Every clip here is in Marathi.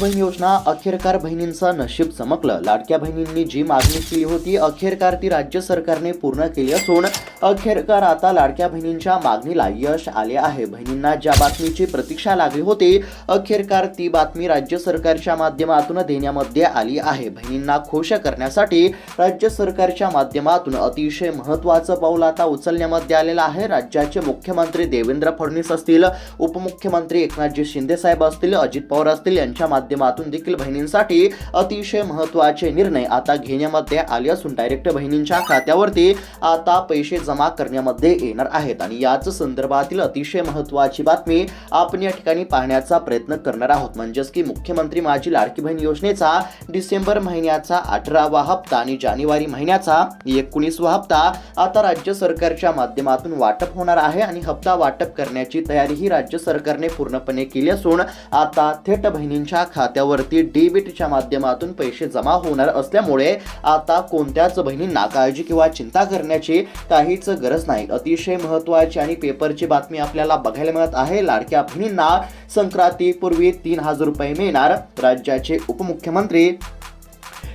बहीण योजना अखेरकार बहिणींचं नशीब चमकलं. लाडक्या बहिणींनी जी मागणी केली होती अखेरकार ती राज्य सरकारने पूर्ण केली असून अखेरकार आता लाडक्या बहिणींच्या मागणीला यश आले आहे. बहिणींना ज्या बातमीची प्रतीक्षा लागली होती अखेरकार ती बातमी राज्य सरकारच्या माध्यमातून देण्यामध्ये आली आहे. बहिणींना खुश करण्यासाठी राज्य सरकारच्या माध्यमातून अतिशय महत्त्वाचं पाऊल आता उचलण्यामध्ये आलेलं आहे. राज्याचे मुख्यमंत्री देवेंद्र फडणवीस असतील उपमुख्यमंत्री एकनाथजी शिंदे साहेब असतील अजित पवार असतील यांच्या माध्यमातून देखील बहिणींसाठी अतिशय महत्त्वाचे निर्णय आता घेण्यामध्ये आले असून डायरेक्ट बहिणींच्या खात्यावरती आता पैसे जमा करण्यामध्ये येणार आहेत. आणि याच संदर्भातील अतिशय महत्त्वाची बातमी आपण या ठिकाणी पाहण्याचा प्रयत्न करणार आहोत. म्हणजेच की मुख्यमंत्री माझी लाडकी बहीण योजनेचा डिसेंबर महिन्याचा अठरावा हप्ता आणि जानेवारी महिन्याचा एकोणीसवा हप्ता आता राज्य सरकारच्या माध्यमातून वाटप होणार आहे आणि हप्ता वाटप करण्याची तयारी ही राज्य सरकारने पूर्णपणे केली असून आता थेट बहिणींच्या खात्यावरती डेबिटच्या माध्यमातून पैसे जमा होणार असल्यामुळे आता कोणत्याच बहिणींना काळजी किंवा चिंता करण्याची काहीच गरज नाही. अतिशय महत्त्वाची आणि पेपरची बातमी आपल्याला बघायला मिळत आहे. लाडक्या बहिणींना संक्रांतीपूर्वी तीन हजार रुपये मिळणार. राज्याचे उपमुख्यमंत्री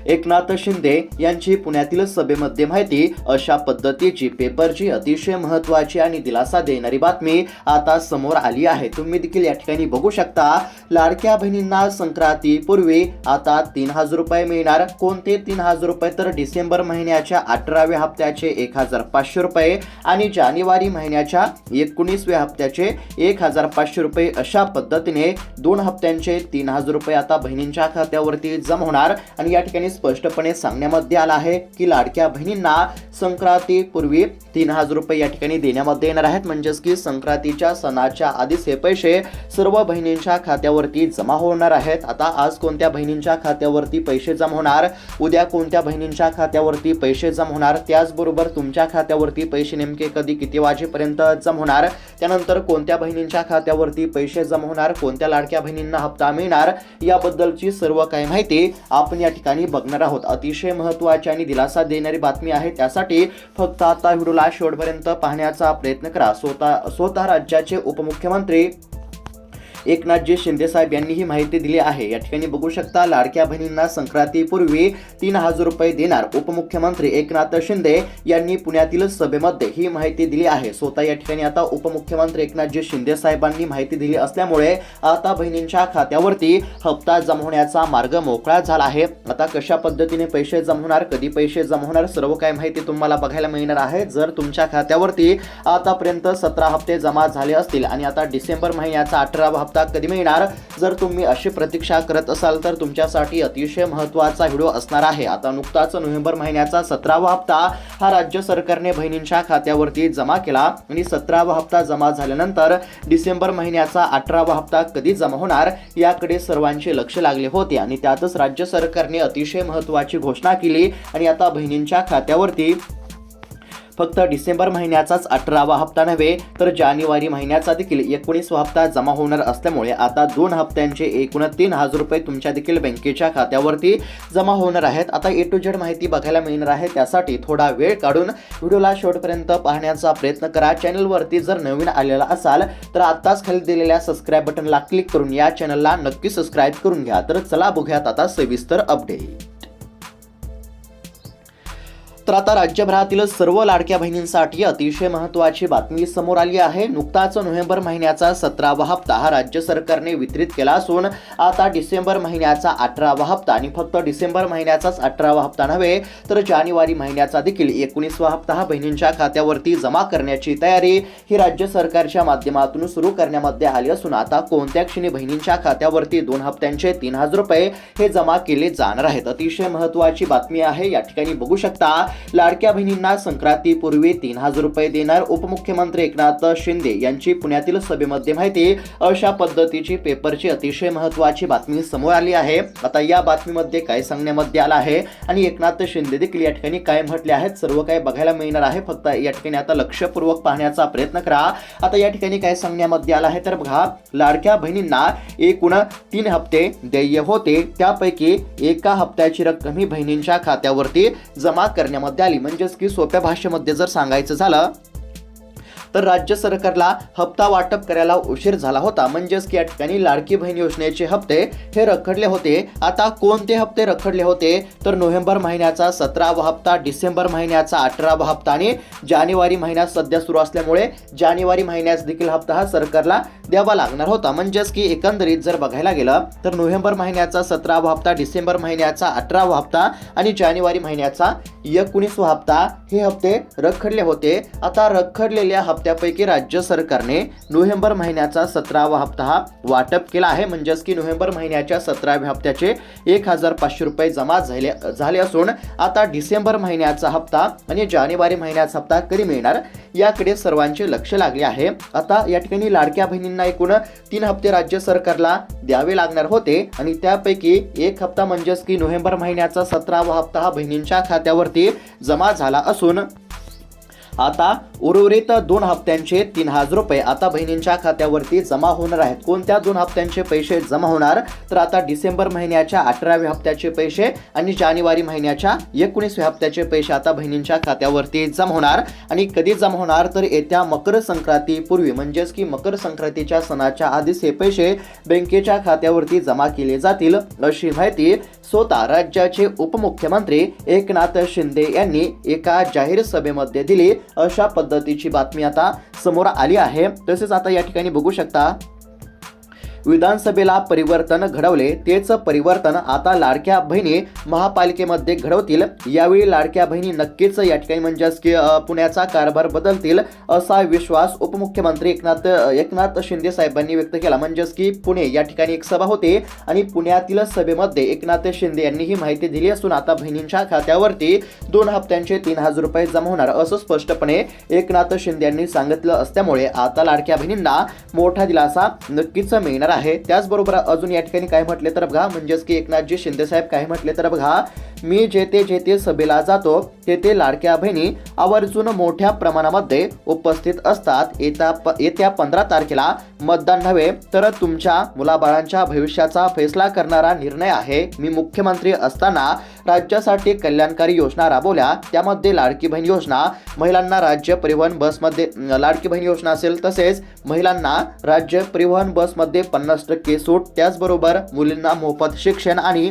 एकनाथ शिंदे यांची पुण्यातील सभेमध्ये माहिती. अशा पद्धतीची पेपरची अतिशय महत्वाची आणि दिलासा देणारी बातमी आता समोर आली आहे. तुम्ही देखील या ठिकाणी बघू शकता. लाडक्या बहिणींना संक्रांतीपूर्वी आता तीन हजार रुपये मिळणार. कोणते तीन हजार रुपये? तर डिसेंबर महिन्याच्या अठराव्या हप्त्याचे एक हजार पाचशे रुपये आणि जानेवारी महिन्याच्या एकोणीसव्या हप्त्याचे एक हजार पाचशे रुपये. अशा पद्धतीने दोन हप्त्यांचे तीन हजार रुपये आता बहिणींच्या खात्यावरती जमा होणार आणि या ठिकाणी स्पष्टपणे सांगण्यामध्ये आलं आहे की लाडक्या बहिणींना संक्रांतीपूर्वी तीन हजार रुपये या ठिकाणी देण्यामध्ये येणार आहेत. म्हणजेच की संक्रांतीच्या सणाच्या आधीच हे पैसे सर्व बहिणींच्या खात्यावरती जमा होणार आहेत. आता आज कोणत्या बहिणींच्या खात्यावरती पैसे जमा होणार? उद्या कोणत्या बहिणींच्या खात्यावरती पैसे जमा होणार? त्याचबरोबर तुमच्या खात्यावरती पैसे नेमके कधी किती वाजेपर्यंत जमा होणार? त्यानंतर कोणत्या बहिणींच्या खात्यावरती पैसे जमा होणार? कोणत्या लाडक्या बहिणींना हप्ता मिळणार? याबद्दलची सर्व काही माहिती आपण या ठिकाणी बघणार आहोत. अतिशय महत्त्वाची आणि दिलासा देणारी बातमी आहे. त्यासाठी फक्त आता व्हिडिओला शेवटपर्यंत पाहण्याचा प्रयत्न करा. स्वतः स्वतः राज्याचे उपमुख्यमंत्री एकनाथजी शिंदे साहेब यांनी ही माहिती दिली आहे. या ठिकाणी बघू शकता लाडक्या बहिणींना संक्रांतीपूर्वी तीन हजार रुपये देणार उपमुख्यमंत्री एकनाथ शिंदे यांनी पुण्यातील सभेमध्ये ही माहिती दिली आहे. स्वतः या ठिकाणी आता उपमुख्यमंत्री एकनाथजी शिंदे साहेबांनी माहिती दिली असल्यामुळे आता बहिणींच्या खात्यावरती हप्ता जमा होण्याचा मार्ग मोकळा झाला आहे. आता कशा पद्धतीने पैसे जमा होणार कधी पैसे जमा होणार सर्व काही माहिती तुम्हाला बघायला मिळणार आहे. जर तुमच्या खात्यावरती आतापर्यंत सतरा हप्ते जमा झाले असतील आणि आता डिसेंबर महिन्याचा अठरावा हप्ता कधी मिळणार? जर तुम्ही अशी प्रतीक्षा करत असाल तर तुमच्यासाठी अतिशय महत्त्वाचा व्हिडिओ असणार आहे. आता नुकताच नोव्हेंबर महिन्याचा सतरावा हप्ता हा राज्य सरकारने बहिणींच्या खात्यावरती जमा केला आणि सतरावा हप्ता जमा झाल्यानंतर डिसेंबर महिन्याचा अठरावा हप्ता कधी जमा होणार याकडे सर्वांचे लक्ष लागले होते आणि त्यातच राज्य सरकारने अतिशय महत्त्वाची घोषणा केली आणि आता बहिणींच्या खात्यावरती फक्त डिसेंबर महिन्याचाच अठरावा हप्ता नव्हे तर जानेवारी महिन्याचा देखील एकोणीसवा हप्ता जमा होणार असल्यामुळे आता दोन हप्त्यांचे एकूण तीन हजार रुपये तुमच्या देखील बँकेच्या खात्यावरती जमा होणार आहेत. आता ए टू झेड माहिती बघायला मिळणार आहे. त्यासाठी थोडा वेळ काढून व्हिडिओला शेवटपर्यंत पाहण्याचा प्रयत्न करा. चॅनलवरती जर नवीन आलेला असाल तर आत्ताच खाली दिलेल्या सबस्क्राईब बटनला क्लिक करून या चॅनलला नक्की सबस्क्राईब करून घ्या. तर चला बघूयात आता सविस्तर अपडेट तर आता राज्यभरातील सर्व लाडक्या बहिणींसाठी अतिशय महत्त्वाची बातमी समोर आली आहे. नुकताच नोव्हेंबर महिन्याचा सतरावा हप्ता हा राज्य सरकारने वितरित केला असून आता डिसेंबर महिन्याचा अठरावा हप्ता आणि फक्त डिसेंबर महिन्याचाच अठरावा हप्ता नव्हे तर जानेवारी महिन्याचा देखील एकोणीसवा हप्ता हा बहिणींच्या खात्यावरती जमा करण्याची तयारी ही राज्य सरकारच्या माध्यमातून सुरू करण्यामध्ये आली असून आता कोणत्या क्षणी बहिणींच्या खात्यावरती दोन हप्त्यांचे तीन हजार रुपये हे जमा केले जाणार आहेत? अतिशय महत्त्वाची बातमी आहे. या ठिकाणी बघू शकता लाडक्या बहिणींना संक्रांतीपूर्वी तीन हजार रुपये देणार उपमुख्यमंत्री एकनाथ शिंदे यांची पुण्यातील सभेमध्ये माहिती. अशा पद्धतीची पेपरची अतिशय महत्त्वाची बातमी समोर आली आहे. आता या बातमीमध्ये काय सांगण्यामध्ये आलं आहे आणि एकनाथ शिंदे देखील या ठिकाणी काय म्हटले आहेत सर्व काही बघायला मिळणार आहे. फक्त या ठिकाणी आता लक्षपूर्वक पाहण्याचा प्रयत्न करा. आता या ठिकाणी काय सांगण्यामध्ये आलं आहे तर बघा लाडक्या बहिणींना एकूण तीन हप्ते देय होते. त्यापैकी एका हप्त्याची रक्कम ही बहिणींच्या खात्यावरती जमा करण्या करण्यामध्ये आली. म्हणजेच की सोप्या भाषेमध्ये जर सांगायचं झालं तर राज्य सरकारला हप्ता वाटप करायला उशीर झाला होता. म्हणजेच की या ठिकाणी लाडकी बहीण योजनेचे हप्ते हे रखडले होते. आता कोणते हप्ते रखडले होते? तर नोव्हेंबर महिन्याचा सतरावा हप्ता डिसेंबर महिन्याचा अठरावा हप्ता आणि जानेवारी महिन्यात सध्या सुरू असल्यामुळे जानेवारी महिन्यास देखील हप्ता हा सरकारला द्यावा लागणार होता. म्हणजेच की एकंदरीत जर बघायला गेलं तर नोव्हेंबर महिन्याचा सतरावा हप्ता डिसेंबर महिन्याचा अठरावा हप्ता आणि जानेवारी महिन्याचा एकोणीसवा हप्ता हे हप्ते रखडले होते. आता रखडलेल्या हप्त्यापैकी राज्य सरकारने नोव्हेंबर महिन्याचा सतरावा हप्ता हा वाटप केला आहे. म्हणजेच की नोव्हेंबर महिन्याच्या सतराव्या हप्त्याचे एक हजार पाचशे रुपये जमा झाले झाले असून आता डिसेंबर महिन्याचा हप्ता आणि जानेवारी महिन्याचा हप्ता कधी मिळणार याकडे सर्वांचे लक्ष लागले आहे. आता या ठिकाणी लाडक्या बहिणींना एकूण तीन हप्ते राज्य सरकारला द्यावे लागणार होते आणि त्यापैकी एक हप्ता म्हणजेच की नोव्हेंबर महिन्याचा सतरावा हप्ता हा बहिणींच्या खात्यावरती जमा झाला असून आता उर्वरित दोन हप्त्यांचे तीन हजार रुपये आता बहिणींच्या खात्यावरती जमा होणार आहेत. कोणत्या दोन हप्त्यांचे पैसे जमा होणार? तर आता डिसेंबर महिन्याच्या अठराव्या हप्त्याचे पैसे आणि जानेवारी महिन्याच्या एकोणीसव्या हप्त्याचे पैसे आता बहिणींच्या खात्यावरती जमा होणार. आणि कधी जमा होणार? तर येत्या मकर संक्रांतीपूर्वी म्हणजेच की मकर संक्रांतीच्या सणाच्या आधीच हे पैसे बँकेच्या खात्यावरती जमा केले जातील अशी माहिती स्वतः राज्याचे उपमुख्यमंत्री एकनाथ शिंदे यांनी एका जाहीर सभेमध्ये दिली. अशा पद्धतीची बातमी आता समोर आली आहे. तसेच आता या ठिकाणी बघू शकता विधानसभेला परिवर्तन घडवले तेच परिवर्तन आता लाडक्या बहिणी महापालिकेमध्ये घडवतील. यावेळी लाडक्या बहिणी नक्कीच या ठिकाणी म्हणजेच की पुण्याचा कारभार बदलतील असा विश्वास उपमुख्यमंत्री एकनाथ एकनाथ शिंदे साहेबांनी व्यक्त केला. म्हणजेच की पुणे या ठिकाणी एक सभा होते आणि पुण्यातील सभेमध्ये एकनाथ शिंदे यांनी ही माहिती दिली असून आता बहिणींच्या खात्यावरती दोन हप्त्यांचे तीन हजार रुपये जमा होणार असं स्पष्टपणे एकनाथ शिंदे यांनी सांगितलं असल्यामुळे आता लाडक्या बहिणींना मोठा दिलासा नक्कीच मिळणार आहे. त्याचबरोबर अजून या ठिकाणी काय म्हटले तर बघा म्हणजेच की एकनाथजी शिंदे साहेब काय म्हटले तर बघा मी जेथे जेथे सभेला जातो तेथे लाडक्या बहिणी आवर्जून मोठ्या प्रमाणामध्ये उपस्थित असतात. येत्या प येत्या पंधरा तारखेला मतदान नव्हे तर तुमच्या मुलाबाळांच्या भविष्याचा फैसला करणारा निर्णय आहे. मी मुख्यमंत्री असताना राज्यासाठी कल्याणकारी योजना राबवल्या. त्यामध्ये लाडकी बहीण योजना महिलांना राज्य परिवहन बसमध्ये लाडकी बहीण योजना असेल तसेच महिलांना राज्य परिवहन बसमध्ये पन्नास टक्के सूट त्याचबरोबर मुलींना मोफत शिक्षण आणि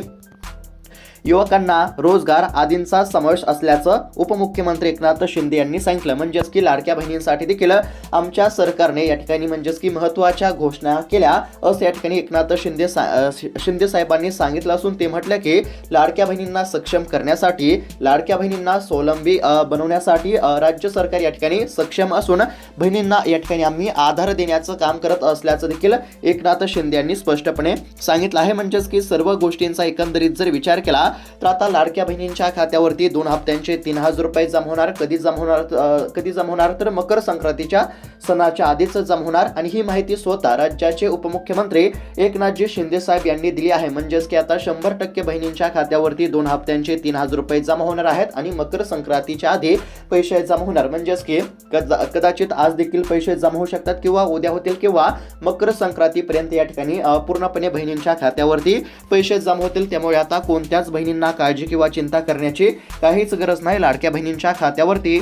युवकांना रोजगार आदींचा समावेश असल्याचं उपमुख्यमंत्री एकनाथ शिंदे यांनी सांगितलं. म्हणजेच की लाडक्या बहिणींसाठी देखील आमच्या सरकारने या ठिकाणी म्हणजेच की महत्त्वाच्या घोषणा केल्या असं या ठिकाणी एकनाथ शिंदे सा शिंदे साहेबांनी सांगितलं असून ते म्हटलं की लाडक्या बहिणींना सक्षम करण्यासाठी लाडक्या बहिणींना स्वावलंबी बनवण्यासाठी राज्य सरकार या ठिकाणी सक्षम असून बहिणींना या ठिकाणी आम्ही आधार देण्याचं काम करत असल्याचं देखील एकनाथ शिंदे यांनी स्पष्टपणे सांगितलं आहे. म्हणजेच की सर्व गोष्टींचा एकंदरीत जर विचार केला तर आता लाडक्या बहिणींच्या खात्यावरती दोन हप्त्यांचे तीन हजार रुपये जमा होणार. कधी जमा होणार कधी जमा होणार तर मकर संक्रांतीच्या सणाच्या आधीच जमा होणार. आणि ही माहिती स्वतः राज्याचे उपमुख्यमंत्री एकनाथजी शिंदे साहेब यांनी दिली आहे. म्हणजेच की आता शंभर टक्के बहिणींच्या खात्यावरती दोन हप्त्यांचे तीन हजार रुपये जमा होणार आहेत आणि मकर संक्रांतीच्या आधी पैसे जमा होणार. म्हणजेच की कदा- कदाचित आज देखील पैसे जमा होऊ शकतात किंवा उद्या होतील किंवा मकर संक्रांतीपर्यंत या ठिकाणी पूर्णपणे बहिणींच्या खात्यावरती पैसे जमा होतील. त्यामुळे आता कोणत्याच बहिणींना काळजी किंवा चिंता करण्याची काहीच गरज नाही लाडक्या बहिणींच्या खात्यावरती.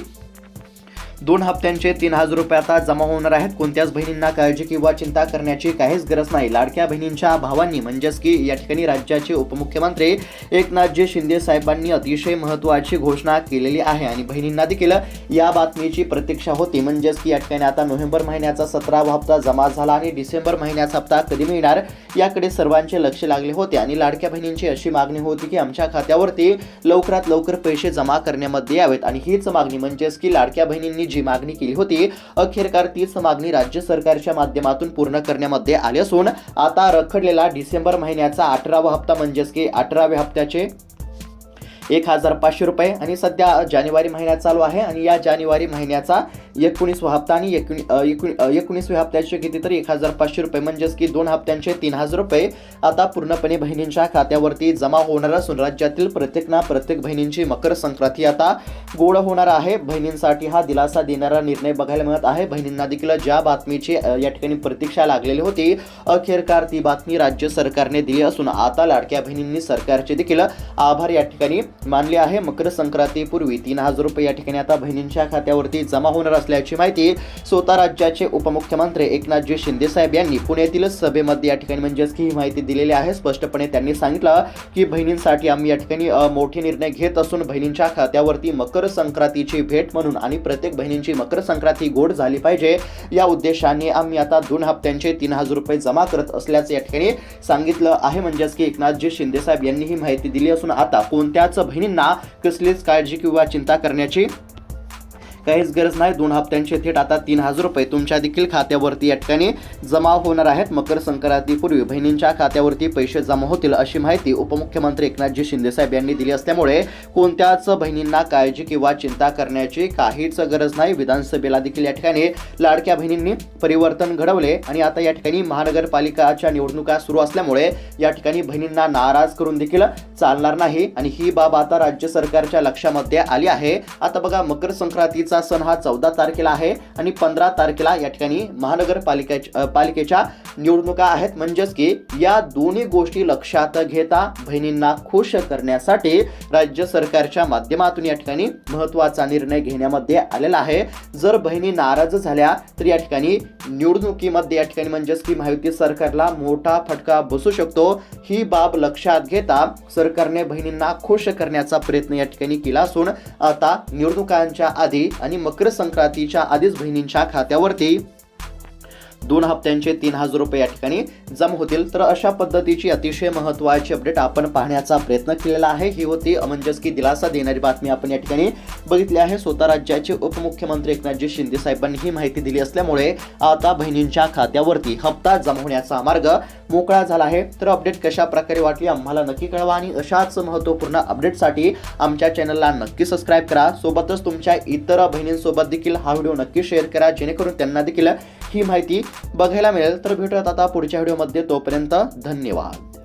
दोन हप्त्यांचे तीन हजार रुपये आता जमा होणार आहेत. कोणत्याच बहिणींना काळजी किंवा चिंता करण्याची काहीच गरज नाही. लाडक्या बहिणींच्या भावांनी म्हणजेच की या ठिकाणी राज्याचे उपमुख्यमंत्री एकनाथजी शिंदे साहेबांनी अतिशय महत्त्वाची घोषणा केलेली आहे आणि बहिणींना देखील या बातमीची प्रतीक्षा होती. म्हणजेच की या ठिकाणी आता नोव्हेंबर महिन्याचा सतरावा हप्ता जमा झाला आणि डिसेंबर महिन्याचा हप्ता कधी मिळणार याकडे सर्वांचे लक्ष लागले होते आणि लाडक्या बहिणींची अशी मागणी होती की आमच्या खात्यावरती लवकरात लवकर पैसे जमा करण्यामध्ये यावेत. आणि हीच मागणी म्हणजेच की लाडक्या बहिणींनी जी मागणी केली होती अखेरकार तीच मागणी राज्य सरकारच्या माध्यमातून पूर्ण करण्यामध्ये आली असून आता रखडलेला डिसेंबर महिन्याचा अठरावा हप्ता म्हणजेच की अठराव्या हप्त्याचे एक हजार पाचशे रुपये. आणि सध्या जानेवारी महिन्यात चालू आहे आणि या जानेवारी महिन्याचा एकोणीसवा हप्ता आणि एकोणी एकोणी एकोणीसव्या हप्त्याचे किती तर? एक हजार पाचशे रुपये. म्हणजेच की दोन हप्त्यांचे तीन हजार रुपये आता पूर्णपणे बहिणींच्या खात्यावरती जमा होणार असून राज्यातील प्रत्येक ना प्रत्येक बहिणींची मकर संक्रांती आता गोड होणार आहे. बहिणींसाठी हा दिलासा देणारा निर्णय बघायला मिळत आहे. बहिणींना देखील ज्या बातमीची या ठिकाणी प्रतीक्षा लागलेली होती अखेरकार ती बातमी राज्य सरकारने दिली असून आता लाडक्या बहिणींनी सरकारचे देखील आभार या ठिकाणी मानले आहे. मकर संक्रांतीपूर्वी तीन हजार रुपये या ठिकाणी आता बहिणींच्या खात्यावरती जमा होणार असल्याने असल्याची माहिती स्वतः राज्याचे उपमुख्यमंत्री एकनाथजी शिंदेसाहेब यांनी पुण्यातील सभेमध्ये या ठिकाणी म्हणजेच की ही माहिती दिलेली आहे. स्पष्टपणे त्यांनी सांगितलं की बहिणींसाठी आम्ही या ठिकाणी मोठे निर्णय घेत असून बहिणींच्या खात्यावरती मकर संक्रांतीची भेट म्हणून आणि प्रत्येक बहिणींची मकर संक्रांती गोड झाली पाहिजे. या उद्देशाने आम्ही आता दोन हप्त्यांचे तीन हजार रुपये जमा करत असल्याचं या ठिकाणी सांगितलं आहे. म्हणजेच की एकनाथजी शिंदेसाहेब यांनी ही माहिती दिली असून आता कोणत्याच बहिणींना कसलीच काळजी किंवा चिंता करण्याची काहीच गरज नाही. दोन हप्त्यांचे थेट आता तीन हजार रुपये तुमच्या देखील खात्यावरती या ठिकाणी जमा होणार आहेत. मकर संक्रांतीपूर्वी बहिणींच्या खात्यावरती पैसे जमा होतील अशी माहिती उपमुख्यमंत्री एकनाथजी शिंदेसाहेब यांनी दिली असल्यामुळे कोणत्याच बहिणींना काळजी किंवा चिंता करण्याची काहीच गरज नाही. विधानसभेला देखील या ठिकाणी लाडक्या बहिणींनी परिवर्तन घडवले आणि आता या ठिकाणी महानगरपालिकाच्या निवडणुका सुरू असल्यामुळे या ठिकाणी बहिणींना नाराज करून देखील चालणार नाही. आणि ही बाब आता राज्य सरकारच्या लक्षामध्ये आली आहे. आता बघा मकर संक्रांतीचा सण हा चौदा तारखेला आहे आणि पंधरा तारखेला या ठिकाणी महानगरपालिकेच्या पालिकेच्या निवडणुका आहेत म्हणजेच की या दोन्ही गोष्टी लक्षात घेता बहिणींना खुश करण्यासाठी राज्य सरकारच्या माध्यमातून या ठिकाणी महत्त्वाचा निर्णय घेण्यामध्ये आलेला आहे. जर बहिणी नाराज झाल्या तर या ठिकाणी निवडणुकीमध्ये या ठिकाणी म्हणजेच की महायुती सरकारला मोठा फटका बसू शकतो. ही बाब लक्षात घेता सरकारने बहिणींना खुश करण्याचा प्रयत्न या ठिकाणी केला असून आता निवडणुकांच्या आधी आणि मकर संक्रांतीच्या आधीच बहिणींच्या खात्यावरती दोन हप्त्यांचे तीन हजार रुपये या ठिकाणी जमा होतील. तर अशा पद्धतीची अतिशय महत्त्वाची अपडेट आपण पाहण्याचा प्रयत्न केलेला आहे. ही होती म्हणजेच की दिलासा देणारी बातमी आपण या ठिकाणी बघितली आहे. स्वतः राज्याचे उपमुख्यमंत्री एकनाथजी शिंदे साहेबांनी ही माहिती दिली असल्यामुळे आता बहिणींच्या खात्यावरती हप्ता जमा होण्याचा मार्ग मोकळा झाला आहे. तर अपडेट कशा प्रकारे वाटली आम्हाला नक्की कळवा आणि अशाच महत्त्वपूर्ण अपडेटसाठी आमच्या चॅनलला नक्की सबस्क्राईब करा. सोबतच तुमच्या इतर बहिणींसोबत देखील हा व्हिडिओ नक्की शेअर करा जेणेकरून त्यांना देखील ही माहिती बघायला मिळेल. तर भेटूयात आता पुढच्या व्हिडिओमध्ये. तोपर्यंत धन्यवाद.